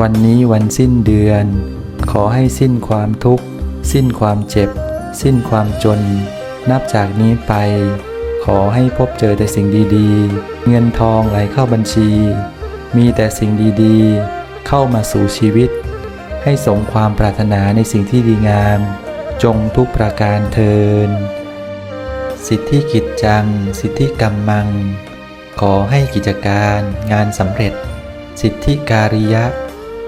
วันนี้วันสิ้นเดือน ขอให้สิ้นความทุกข์ สิ้นความเจ็บ สิ้นความจน นับจากนี้ไป ขอให้พบเจอแต่สิ่งดีๆ เงินทองไหลเข้าบัญชี มีแต่สิ่งดีๆ เข้ามาสู่ชีวิต ให้สมความปรารถนาในสิ่งที่ดีงาม จงทุกประการเทิน สิทธิกิจจัง สิทธิกรรมัง ขอให้กิจการงานสำเร็จ สิทธิการิยะ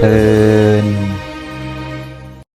happen.